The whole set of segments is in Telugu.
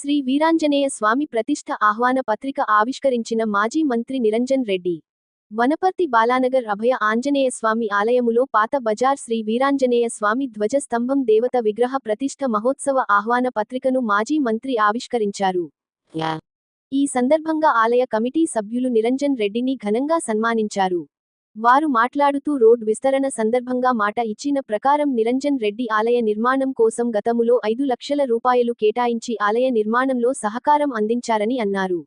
శ్రీ వీరాంజనేయ స్వామి ప్రతిష్ఠ ఆహ్వాన పత్రిక ఆవిష్కరించిన మాజీ మంత్రి నిరంజన్ రెడ్డి. వనపర్తి బాలానగర్ అభయ ఆంజనేయ స్వామి ఆలయములో పాత బజార్ శ్రీ వీరాంజనేయ స్వామి ధ్వజస్తంభం దేవత విగ్రహ ప్రతిష్ఠ మహోత్సవ ఆహ్వాన పత్రికను మాజీ మంత్రి ఆవిష్కరించారు. ఈ సందర్భంగా ఆలయ కమిటీ సభ్యులు నిరంజన్ రెడ్డిని ఘనంగా సన్మానించారు. వారు మాట్లాడుతూ రోడ్ విస్తరణ సందర్భంగా మాట ఇచ్చిన ప్రకారం నిరంజన్ రెడ్డి ఆలయ నిర్మాణం కోసం గతములో ఐదు లక్షల రూపాయలు కేటాయించి ఆలయ నిర్మాణంలో సహకారం అందించారని అన్నారు.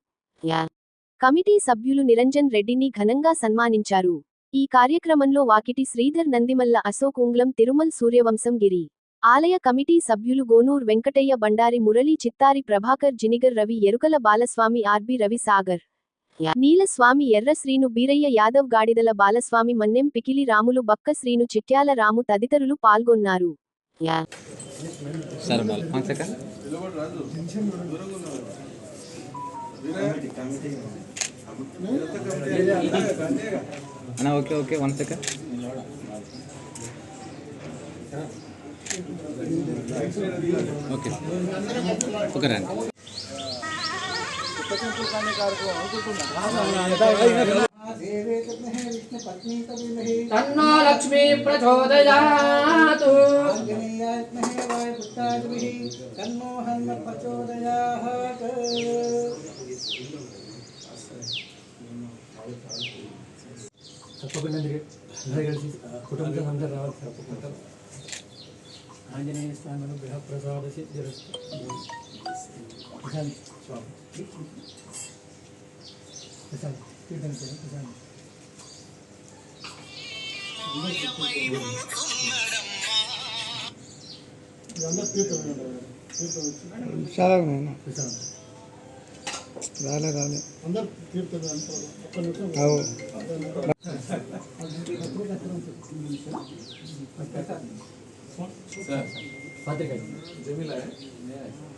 కమిటీ సభ్యులు నిరంజన్ రెడ్డిని ఘనంగా సన్మానించారు. ఈ కార్యక్రమంలో వాకిటి శ్రీధర్ నందిమల్ల అశోక్ ఉంగ్లం తిరుమల్ సూర్యవంశం గిరి. ఆలయ కమిటీ సభ్యులు గోనూర్ వెంకటయ్య బండారి మురళీ చిత్తారి ప్రభాకర్ జినిగర్ రవి ఎరుకల బాలస్వామి ఆర్బి రవి సాగర్ నీలస్వామి ఎర్ర శ్రీను బీరయ్య యాదవ్ గాడిదల బాలస్వామి మన్నెం పికిలి రాములు బక్క శ్రీను చిట్యాల రాము తదితరులు పాల్గొన్నారు. Okay okay one second. Okay. Okay రండి तन्नो लक्ष्मी प्रचोदयातु तन्नो हन्म प्रचोदयात् తప్పకుండా అందరి అందరు కలిసి కుటుంబంతో అందరు రావాలి తప్పకుండా ఆంజనేయ స్వామి గ్రహ ప్రసాద సిద్ధిరస్తు ప్రశాంత్ స్వామి ప్రశాంత్ కీర్తన చేయండి ప్రశాంత్ ప్రశాంత్ రాలే రాలే పత్రిక అగాధ